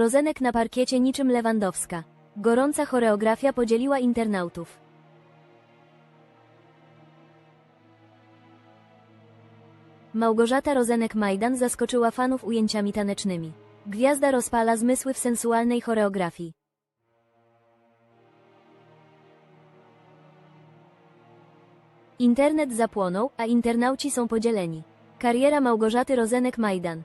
Rozenek na parkiecie niczym Lewandowska. Gorąca choreografia podzieliła internautów. Małgorzata Rozenek-Majdan zaskoczyła fanów ujęciami tanecznymi. Gwiazda rozpala zmysły w sensualnej choreografii. Internet zapłonął, a internauci są podzieleni. Kariera Małgorzaty Rozenek-Majdan.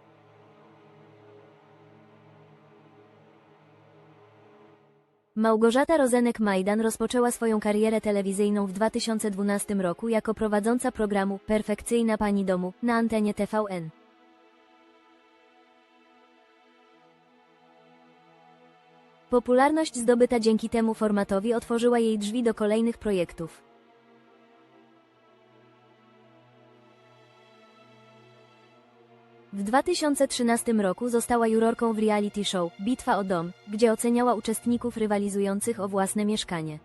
Małgorzata Rozenek-Majdan rozpoczęła swoją karierę telewizyjną w 2012 roku jako prowadząca programu Perfekcyjna Pani Domu na antenie TVN. Popularność zdobyta dzięki temu formatowi otworzyła jej drzwi do kolejnych projektów. W 2013 roku została jurorką w reality show Bitwa o dom, gdzie oceniała uczestników rywalizujących o własne mieszkanie.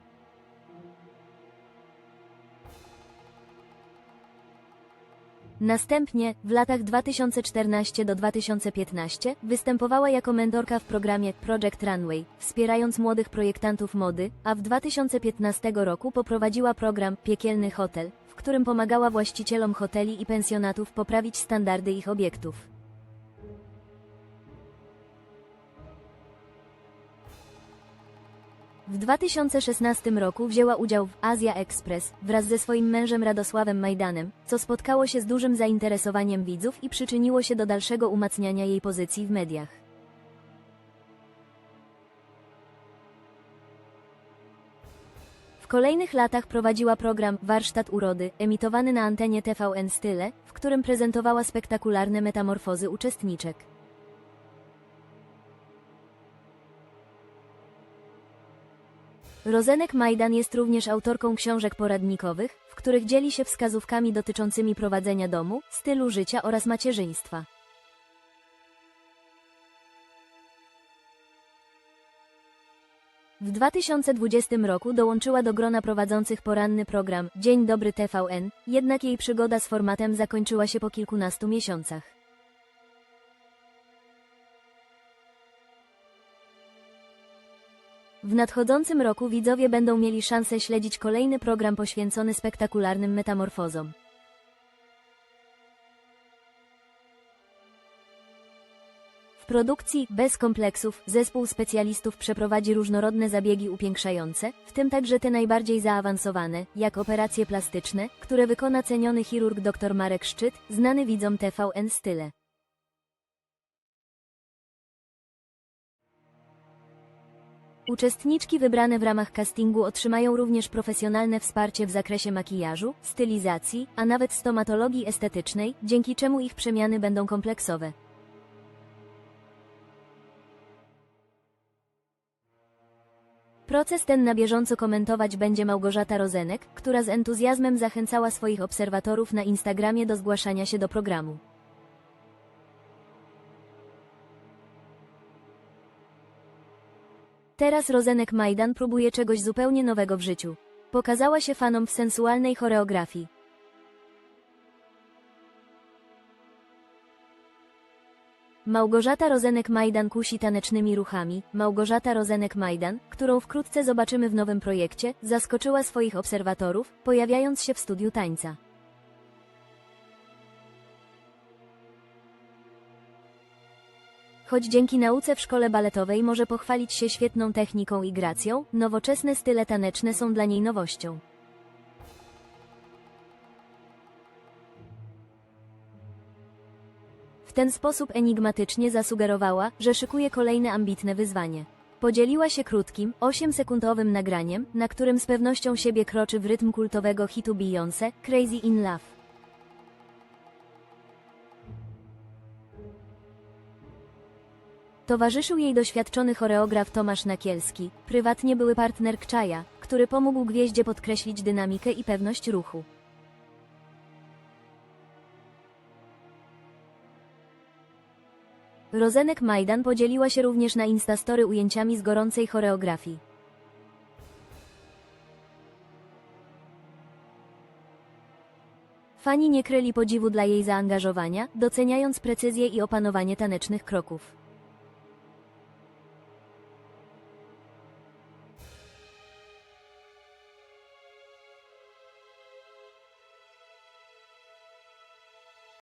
Następnie, w latach 2014 do 2015, występowała jako mentorka w programie Project Runway, wspierając młodych projektantów mody, a w 2015 roku poprowadziła program Piekielny Hotel, którym pomagała właścicielom hoteli i pensjonatów poprawić standardy ich obiektów. W 2016 roku wzięła udział w Azja Express wraz ze swoim mężem Radosławem Majdanem, co spotkało się z dużym zainteresowaniem widzów i przyczyniło się do dalszego umacniania jej pozycji w mediach. Kolejnych latach prowadziła program Warsztat Urody, emitowany na antenie TVN Style, w którym prezentowała spektakularne metamorfozy uczestniczek. Rozenek Majdan jest również autorką książek poradnikowych, w których dzieli się wskazówkami dotyczącymi prowadzenia domu, stylu życia oraz macierzyństwa. W 2020 roku dołączyła do grona prowadzących poranny program Dzień Dobry TVN, jednak jej przygoda z formatem zakończyła się po kilkunastu miesiącach. W nadchodzącym roku widzowie będą mieli szansę śledzić kolejny program poświęcony spektakularnym metamorfozom. Produkcji Bez kompleksów zespół specjalistów przeprowadzi różnorodne zabiegi upiększające, w tym także te najbardziej zaawansowane, jak operacje plastyczne, które wykona ceniony chirurg dr Marek Szczyt, znany widzom TVN Style. Uczestniczki wybrane w ramach castingu otrzymają również profesjonalne wsparcie w zakresie makijażu, stylizacji, a nawet stomatologii estetycznej, dzięki czemu ich przemiany będą kompleksowe. Proces ten na bieżąco komentować będzie Małgorzata Rozenek, która z entuzjazmem zachęcała swoich obserwatorów na Instagramie do zgłaszania się do programu. Teraz Rozenek Majdan próbuje czegoś zupełnie nowego w życiu. Pokazała się fanom w sensualnej choreografii. Małgorzata Rozenek-Majdan kusi tanecznymi ruchami. Małgorzata Rozenek-Majdan, którą wkrótce zobaczymy w nowym projekcie, zaskoczyła swoich obserwatorów, pojawiając się w studiu tańca. Choć dzięki nauce w szkole baletowej może pochwalić się świetną techniką i gracją, nowoczesne style taneczne są dla niej nowością. W ten sposób enigmatycznie zasugerowała, że szykuje kolejne ambitne wyzwanie. Podzieliła się krótkim, 8-sekundowym nagraniem, na którym z pewnością siebie kroczy w rytm kultowego hitu Beyoncé, Crazy in Love. Towarzyszył jej doświadczony choreograf Tomasz Nakielski, prywatnie były partner Kczaja, który pomógł gwieździe podkreślić dynamikę i pewność ruchu. Rozenek Majdan podzieliła się również na Instastory ujęciami z gorącej choreografii. Fani nie kryli podziwu dla jej zaangażowania, doceniając precyzję i opanowanie tanecznych kroków.